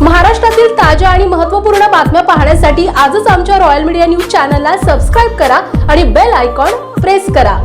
महाराष्ट्रातील ताज्या आणि महत्त्वपूर्ण बातम्या पाहण्यासाठी आजच आमच्या रॉयल मीडिया न्यूज चॅनलला सबस्क्राईब करा आणि बेल आयकॉन प्रेस करा.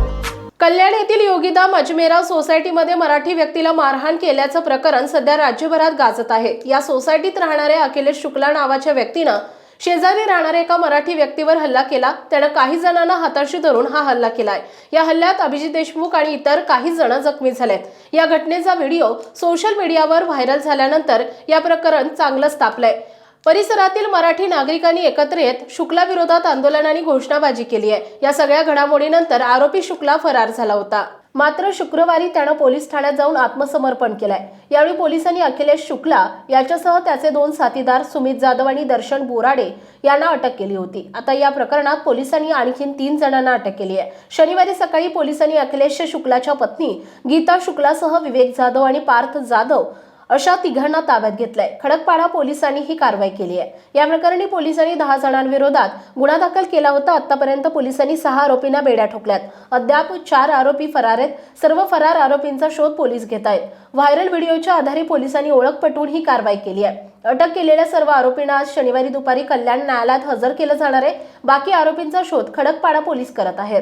कल्याण येथील योगिता मजमेरा सोसायटीमध्ये मराठी व्यक्तीला मारहाण केल्याचं प्रकरण सध्या राज्यभरात गाजत आहे. या सोसायटीत राहणाऱ्या अखिलेश शुक्ला नावाच्या व्यक्तीनं शेजारी राहणाऱ्या एका मराठी व्यक्तीवर हल्ला केला. त्यानं काही जणांना हाताशी धरून हा हल्ला केलाय. या हल्ल्यात अभिजित देशमुख आणि इतर काही जण जखमी झालेत. या घटनेचा व्हिडिओ सोशल मीडियावर व्हायरल झाल्यानंतर या प्रकरण चांगलंच तापलंय. परिसरातील मराठी नागरिकांनी एकत्र येत शुक्ला विरोधात आंदोलन आणि घोषणाबाजी केली आहे या सगळ्या घडामोडीनंतर आरोपी शुक्ला फरार झाला होता. मात्र शुक्रवारी त्यानं पोलीस ठाण्यात जाऊन आत्मसमर्पण केलंय. यावेळी पोलिसांनी अखिलेश शुक्ला याच्यासह त्याचे दोन साथीदार सुमित जाधव आणि दर्शन बोराडे यांना अटक केली होती. आता या प्रकरणात पोलिसांनी आणखीन तीन जणांना अटक केली आहे. शनिवारी सकाळी पोलिसांनी अखिलेश शुक्लाच्या पत्नी गीता शुक्लासह विवेक जाधव आणि पार्थ जाधव अशा तिघांना ताब्यात घेतलंय. खडकपाडा पोलिसांनी ही कारवाई केली आहे. या प्रकरणी पोलिसांनी दहा जणांविरोधात गुन्हा दाखल केला होता. आतापर्यंत पोलिसांनी सहा आरोपींना बेड्या ठोकल्यात. अद्याप चार आरोपी फरार आहेत. सर्व फरार आरोपींचा शोध पोलीस घेत आहेत. व्हायरल व्हिडिओच्या आधारे पोलिसांनी ओळख पटवून ही कारवाई केली आहे. अटक केलेल्या सर्व आरोपींना आज शनिवारी दुपारी कल्याण न्यायालयात हजर केलं जाणार आहे. बाकी आरोपींचा शोध खडकपाडा पोलीस करत आहेत.